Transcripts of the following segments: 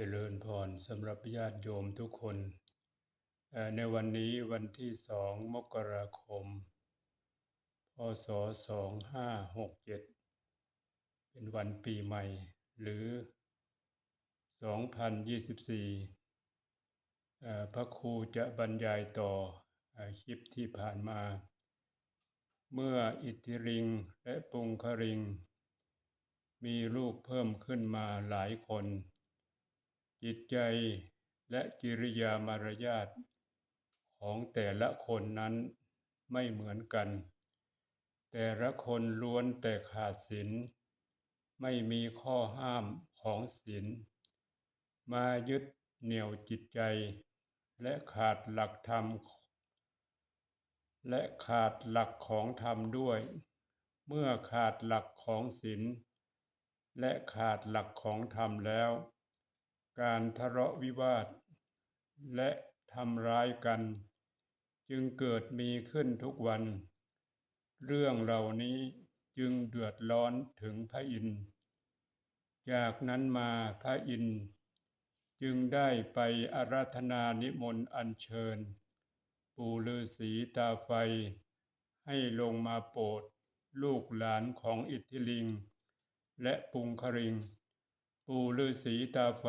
เจริญพรสำหรับญาติโยมทุกคน ในวันนี้วันที่สองมกราคม พศสองห้าหกเจ็ดเป็นวันปีใหม่ หรือสองพันยี่สิบสี่พระครูจะบรรยายต่อเอ่อคลิปที่ผ่านมา เมื่ออิทธิริงและปุงคริง มีลูกเพิ่มขึ้นมาหลายคน จิตใจและกิริยามารยาทของแต่ละคนนั้นไม่เหมือนกัน แต่ละคนล้วนแต่ขาดศีลไม่มีข้อห้ามของศีลมายึดเหนี่ยวจิตใจ และขาดหลักธรรม และขาดหลักของธรรมด้วย เมื่อขาดหลักของศีลและขาดหลักของธรรมแล้ว การทะเลาะวิวาท และทำร้ายกัน จึงเกิดมีขึ้นทุกวัน เรื่องเหล่านี้จึงเดือดร้อนถึงพระอินทร์จากนั้นมาพระอินทร์จึงได้ไปอาราธนานิมนต์อัญเชิญ ปู่ฤาษีตาไฟ ให้ลงมาโปรดลูกหลานของอิทธิลิง และปุงคริง ปู่ฤาษีตาไฟ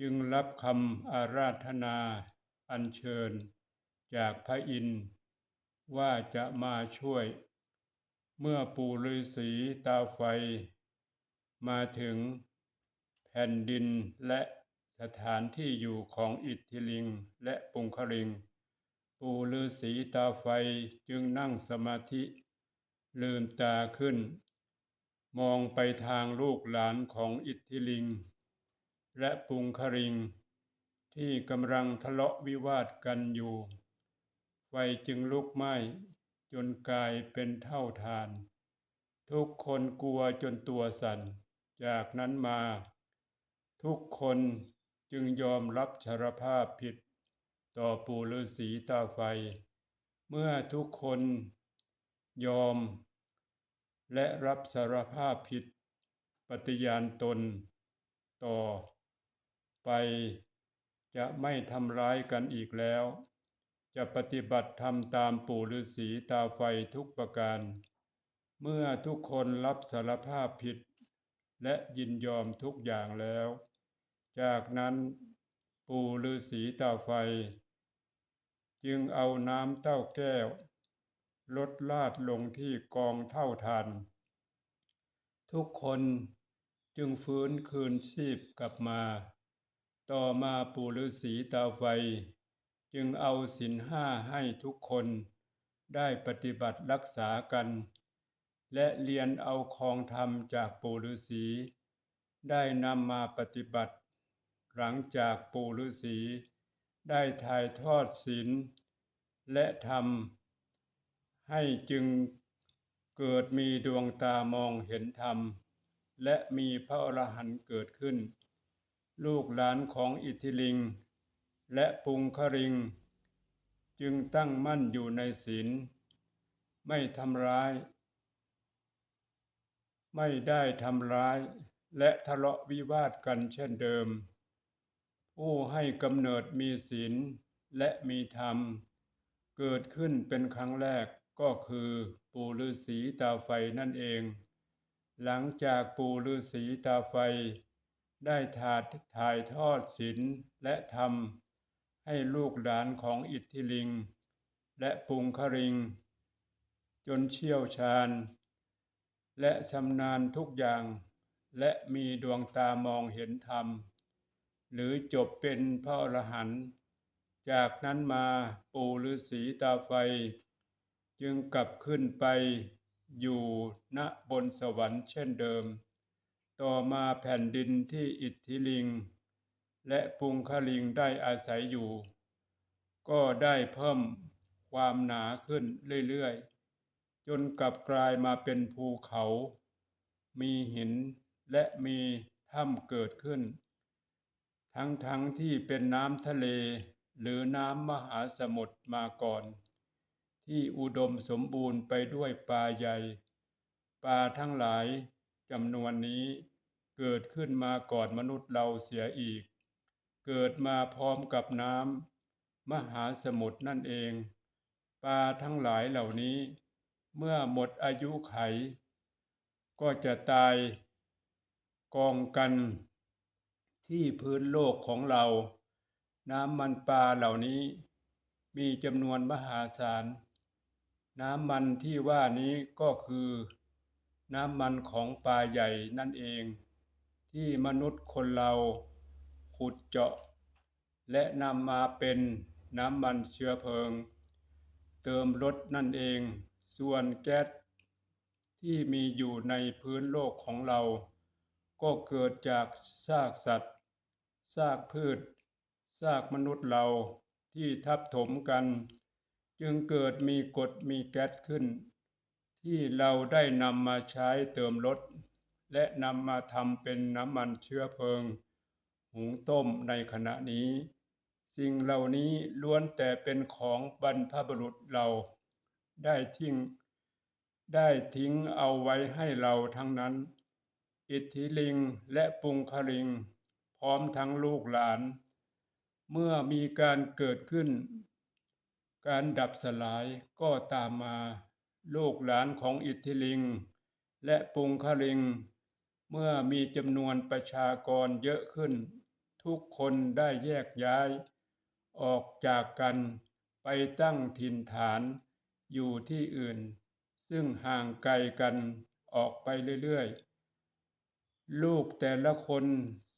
จึงรับคำอาราธนาอัญเชิญ จากพระอินทร์ว่าจะมาช่วย เมื่อปู่ฤาษีตาไฟ มาถึงแผ่นดินและสถานที่อยู่ของอิทธิลิงและปุงคริง ปู่ฤาษีตาไฟจึงนั่งสมาธิ ลืมตาขึ้น มองไปทางลูกหลานของอิทธิลิง และปุงคริง ที่กำลังทะเลาะวิวาทกันอยู่ ไฟจึงลุกไหม้จนกลายเป็นเท่าทาน ทุกคนกลัวจนตัวสั่น จากนั้นมา ทุกคนจึงยอมรับสารภาพผิด ต่อปู่ฤาษีตาไฟ เมื่อทุกคนยอม และรับสารภาพผิดปฏิญาณตนต่อไปจะไม่ทำร้ายกันอีกแล้ว จะปฏิบัติธรรมตามปู่ฤาษีตาไฟทุกประการ เมื่อทุกคนรับสารภาพผิด และยินยอมทุกอย่างแล้ว จากนั้นปู่ฤาษีตาไฟ จึงเอาน้ำเต้าแก้ว ลดลาดลงที่กองเท่าทานทุกคนจึงฟื้นคืนชีพกลับมา ต่อมาปู่ฤาษีตาไฟ จึงเอาศีลห้าให้ทุกคนได้ปฏิบัติรักษากัน และเรียนเอาของธรรมจากปู่ฤาษีได้นำมาปฏิบัติ หลังจากปู่ฤาษีได้ถ่ายทอดศีลและธรรม ให้จึงเกิดมีดวงตามองเห็นธรรม และมีพระอรหันต์เกิดขึ้น ลูกหลานของอิทิลิง และปุงคริง จึงตั้งมั่นอยู่ในศีล ไม่ทำร้าย ไม่ได้ทำร้าย และทะเลาะวิวาทกันเช่นเดิม ผู้ให้กำเนิดมีศีลและมีธรรม เกิดขึ้นเป็นครั้งแรก ก็คือปู่ฤาษีตาไฟนั่นเอง หลังจากปู่ฤาษีตาไฟ ได้ถาดถ่ายทอดศีลและธรรม ให้ลูกหลานของอิทธิลิง และปุงคริง จนเชี่ยวชาญ และชำนาญทุกอย่าง และมีดวงตามองเห็นธรรม หรือจบเป็นพระอรหันต์จากนั้นมาปู่ฤาษีตาไฟ จึงกลับขึ้นไปอยู่ณบนสวรรค์เช่นเดิม ต่อมาแผ่นดินที่อิทธิลิง และปุงคลิงได้อาศัยอยู่ ก็ได้เพิ่มความหนาขึ้นเรื่อยๆ จนกลับกลายมาเป็นภูเขา มีหินและมีถ้ำเกิดขึ้น ทั้งๆทที่เป็นน้ำทะเลหรือน้ำมหาสมุทรมาก่อน ที่อุดมสมบูรณ์ไปด้วยปลาใหญ่ ปลาทั้งหลายจำนวนนี้เกิดขึ้นมาก่อนมนุษย์เราเสียอีก เกิดมาพร้อมกับน้ำมหาสมุทรนั่นเอง ปลาทั้งหลายเหล่านี้ เมื่อหมดอายุไข ก็จะตาย กองกัน ที่พื้นโลกของเรา น้ำมันปลาเหล่านี้ มีจำนวนมหาศาล น้ำมันที่ว่านี้ก็คือ น้ำมันของปลาใหญ่นั่นเอง ที่มนุษย์คนเราขุดเจาะ และนำมาเป็นน้ำมันเชื้อเพลิง เติมรถนั่นเอง ส่วนแก๊สที่มีอยู่ในพื้นโลกของเรา ก็เกิดจากซากสัตว์ ซากพืช ซากมนุษย์เราที่ทับถมกัน จึงเกิดมีกรดมีแก๊สขึ้น ที่เราได้นำมาใช้เติมรถ และนำมาทำเป็นน้ำมันเชื้อเพลิง หุงต้มในขณะนี้ สิ่งเหล่านี้ล้วนแต่เป็นของบรรพบุรุษเรา ได้ทิ้ง ได้ทิ้งเอาไว้ให้เราทั้งนั้น อิทธิลิงและปุงคลิง พร้อมทั้งลูกหลาน เมื่อมีการเกิดขึ้น การดับสลายก็ตามมาลูกหลานของอิทธิลิง และปุงคลิง เมื่อมีจำนวนประชากรเยอะขึ้น ทุกคนได้แยกย้าย ออกจากกันไปตั้งถิ่นฐานอยู่ที่อื่น ซึ่งห่างไกลกันออกไปเรื่อยๆ ลูกแต่ละคน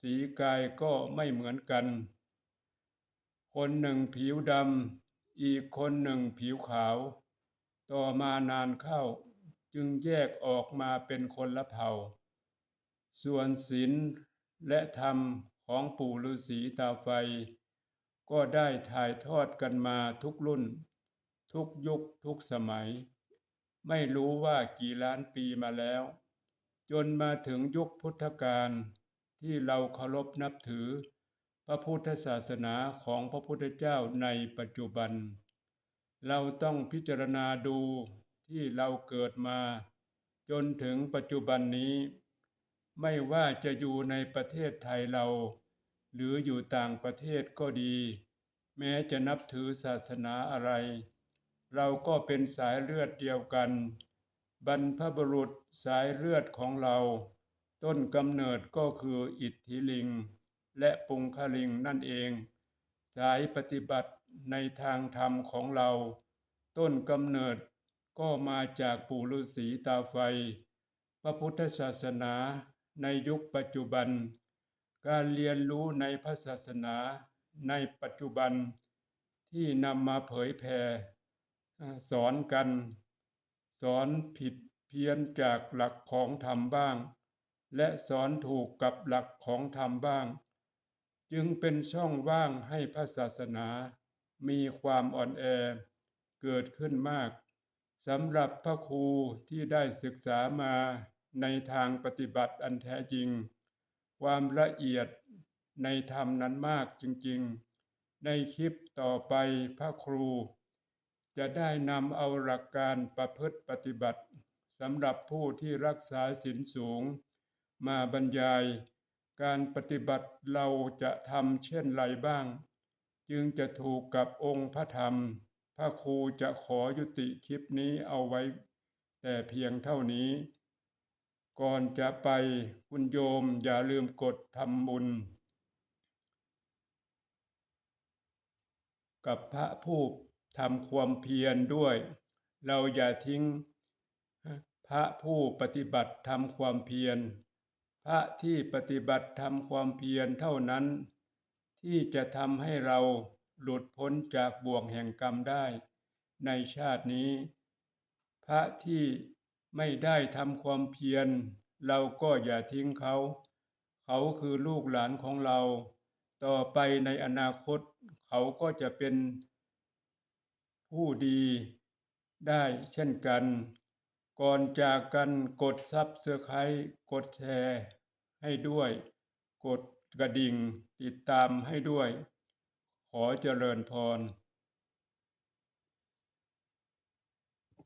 สีกายก็ไม่เหมือนกัน คนหนึ่งผิวดำ อีกคนหนึ่งผิวขาว ต่อมานานเข้าจึงแยกออกมาเป็นคนละเผ่า ส่วนศีลและธรรมของปู่ฤาษีตาไฟ ก็ได้ถ่ายทอดกันมาทุกรุ่น ทุกยุคทุกสมัย ไม่รู้ว่ากี่ล้านปีมาแล้ว จนมาถึงยุคพุทธกาลที่เราเคารพนับถือ พระพุทธศาสนาของพระพุทธเจ้าในปัจจุบัน เราต้องพิจารณาดูที่เราเกิดมา จนถึงปัจจุบันนี้ ไม่ว่าจะอยู่ในประเทศไทยเรา หรืออยู่ต่างประเทศก็ดี แม้จะนับถือศาสนาอะไร เราก็เป็นสายเลือดเดียวกัน บรรพบุรุษสายเลือดของเรา ต้นกำเนิดก็คืออิทธิลิง และปุงคลิงนั่นเอง สายปฏิบัติในทางธรรมของเรา ต้นกำเนิดก็มาจากปู่ฤาษีตาไฟ พระพุทธศาสนาในยุคปัจจุบัน การเรียนรู้ในพระศาสนาในปัจจุบันที่นำมาเผยแผ่สอนกัน สอนผิดเพี้ยนจากหลักของธรรมบ้าง และสอนถูกกับหลักของธรรมบ้าง จึงเป็นช่องว่างให้พระศาสนา มีความอ่อนแอ เกิดขึ้นมากสำหรับพระครูที่ได้ศึกษามาในทางปฏิบัติอันแท้จริง ความละเอียดในธรรมนั้นมากจริงๆ ในคลิปต่อไปพระครู จะได้นำเอาหลักการประพฤติปฏิบัติสำหรับผู้ที่รักษาศีลสูง มาบรรยาย การปฏิบัติเราจะทำเช่นไรบ้าง จึงจะถูกกับองค์พระธรรม พระครูจะขอยุติคลิปนี้เอาไว้ แต่เพียงเท่านี้ ก่อนจะไปคุณโยมอย่าลืมกดทำบุญ กับพระผู้ทำความเพียรด้วย เราอย่าทิ้งพระผู้ปฏิบัติทำความเพียร พระที่ปฏิบัติทำความเพียรเท่านั้น ที่จะทำให้เราหลุดพ้นจากบ่วงแห่งกรรมได้ ในชาตินี้ พระที่ไม่ได้ทำความเพียร เราก็อย่าทิ้งเขา เขาคือลูกหลานของเรา ต่อไปในอนาคต เขาก็จะเป็น ผู้ดีได้เช่นกัน ก่อนจากกันกดซับเสื้อไครกดแชร์ ให้ด้วย กดกระดิ่งติดตามให้ด้วย ขอเจริญพร